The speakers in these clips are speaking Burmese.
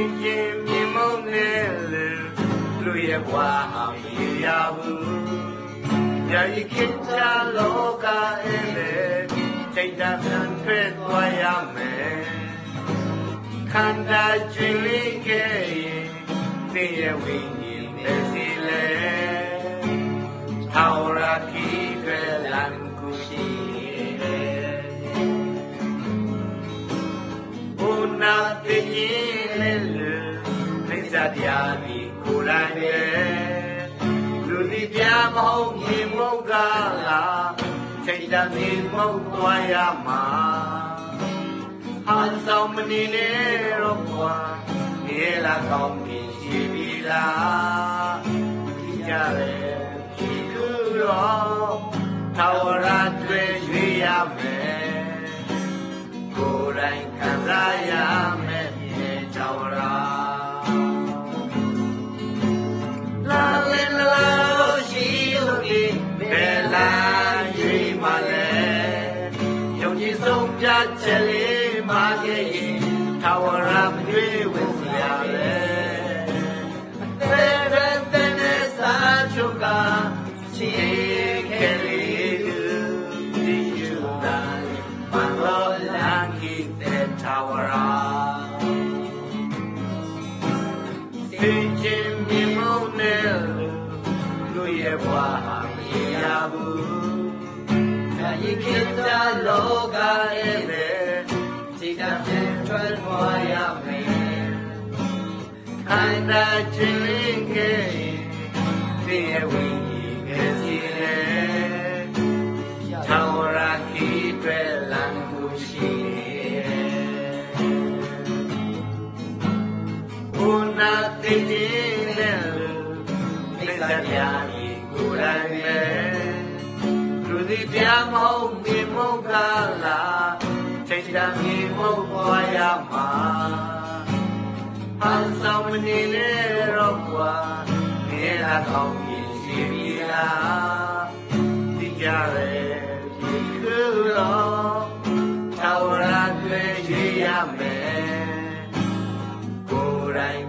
င်ကျင်မြင်မုံနဲ့လူလူရဲ့ဘဝဟာမရဘူးညာဤခေတ်ချလောကအဲလေစိတ်ဓာတ်ဆန်ထွဲသွားရမယ်ခန္ဓာကျွေလေးခဲ့ရင်သိရဲ့ဝိညာဉ်ပဲစီလေထာဝရခီးတွေလန်ကူရှိတယ်ဘုနာတိရင်လေလူမိစ္ဆာ တရားဒီကိုယ်တိုင်ပဲလူဒီပြမဟုတ်မြင်မဟုတ်ကလားချိန်တည်းနေမဟုတ်သွားရမှာဟန်ဆောင်မနေနဲ့တော့ကွာနေလာကောင်းပြီရှိပြီလားဒီကြရဲဒီကူတော့သာဝရတွေ့ရွေးရမယ်ကိုယ်တိုင်ခံစားရမယ် လေးမခဲ့ရင်သာဝရမရွေးဝင်စရာလေတဲ့တဲ့တဲ့စာချုပ်ကချီခဲလေးသူဒီယူတာမလောလန်ကီတဲ့သာဝရစင်ချင်းမြင်မုန်းနဲ့လူရဲ့ဘဝဟာ ထွက်သွားရမယ်။ခန္ဓာချင်းလေးကသိရဲ့ဝိညာဉ်ကစီလေ။သာဝရခီတွေလန်ကူရှိရဲ့။ဘုနာတိတိနဲ့မိစ္ဆာပြာဒီကိုယ်တိုင်ပဲလူဒီပြမဟုတ်မြေမဟုတ်ကလား ချိန်တမ်းမြေမဟုတ်သွားရမှာဟန်ဆောင်မနေနဲ့တော့ကွာနေလာကောင်းကြီးရှိပြီလားဒီကြရဲဒီကူတော့သာဝရတွေ့ရရမယ်ကိုယ်တိုင်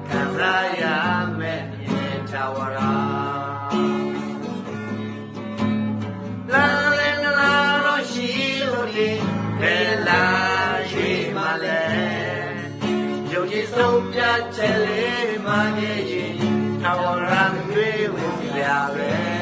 ဆုံးပြချက်လေးမခဲ့ရင်ချဝရာမတွေ့ဝင်ကြပဲ